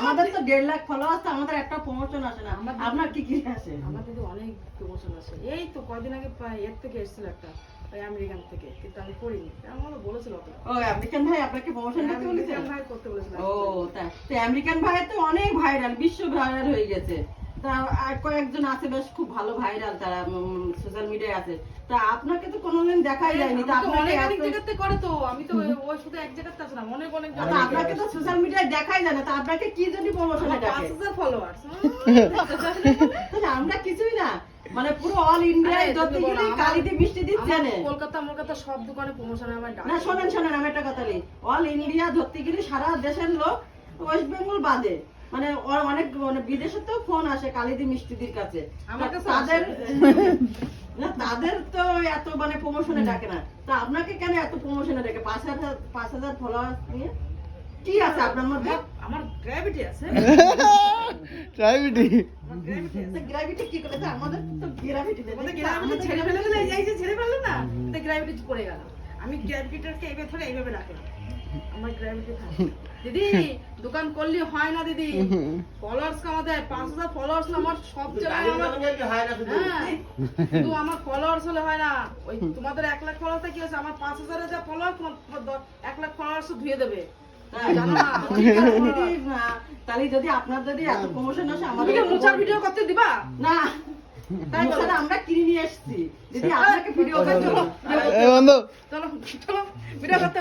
আমাদের তো দেড় লাখ ফলোয়ার্স আমাদের একটা প্রমোশন আসে না। আপনার কি কি আসে? অনেক প্রমোশন আছে এই তো কয়দিন আগে এর থেকে এসেছিল একটা ওই আমেরিকান থেকে কিন্তু আমি করিনি। আমার বলেছিল ও আমেরিকান ভাই আপনাকে প্রমোশন করতে বলেছিল? ভাই করতে বলেছিল। ও তাই তো আমেরিকান ভাই তো অনেক ভাইরাল বিশ্ব ভাইরাল হয়ে গেছে। তা আর কয়েকজন আছে বেশ খুব ভালো ভাইরাল তারা সোশ্যাল মিডিয়ায় আছে। তা আপনাকে তো কোনোদিন দেখাই যায়নি। তা আপনাকে অনেক জায়গাতে করে তো। আমি তো ওই- শুধু এক জায়গাতে অনেক অনেক আপনাকে তো সোশ্যাল মিডিয়ায় দেখাই যায় না। তা আপনাকে কি জন্য প্রমোশনে ডাকে হাজার ফলোয়ার্স তাহলে আমরা কিছুই না। মানে পুরো অল ইন্ডিয়ায় আরে, যত তুমি বলো, কালিতে মিষ্টি দিচ্ছে না। কলকাতা কলকাতা সব দোকানে প্রমোশন আমার না শোনেন শোনেন। আমি একটা কথা বলি। অল ইন্ডিয়া ধরতে গেলে সারা দেশের লোক ওয়েস্ট বেঙ্গল বাদে। মানে অনেক মানে বিদেশে তো ফোন আসে কালিদি মিষ্টিদির কাছে। তাদের না তাদের তো এত মানে প্রমোশনে ডাকে না। তা আপনাকে কেন এত প্রমোশনে ডাকে? পাঁচ হাজার পাঁচ হাজার ফলোয়ার নিয়ে? কি আছে আপনার মধ্যে? আমার- আমার গ্র্যাভিটি আছে। ট্রাইবিটি গ্র্যাভিটি কি করেছে আমাদের তো গ্রাভিটি গ্র্যাভিটি ছেড়ে ফেলে এই যে ছেড়ে ফেললে না তো গ্র্যাভিটি পড়ে গেল। আমি গ্র্যাভিটিটাকে এইভাবে ধরে এইভাবে রাখলাম। আমার গ্র্যাভিটি থাকে। দিদি দোকান করলে হয় না দিদি। ফলোয়ার্স কামাতে পাঁচ হাজার ফলোয়ার্স আমার সব জায়গায় আমার হ্যাঁ, শুধু আমার ফলোয়ার্স হলে হয় না। ওই তোমাদের এক লাখ ফলোয়ার্স কি হচ্ছে আমার পাঁচ হাজারের যা ফলোয়ার তোমার তোমার এক লাখ ফলোয়ার্স ধুয়ে দেবে। দিদি, না, তাহলে যদি আপনার যদি এত প্রমোশন আসে আমাদের মোচার ভিডিও করতে দিবা? না। তাই। আমরা কিনে নিয়ে এসেছি। দিদি আপনাকে ভিডিও করতে বন্ধু। চলো চলো। ভিডিও করতে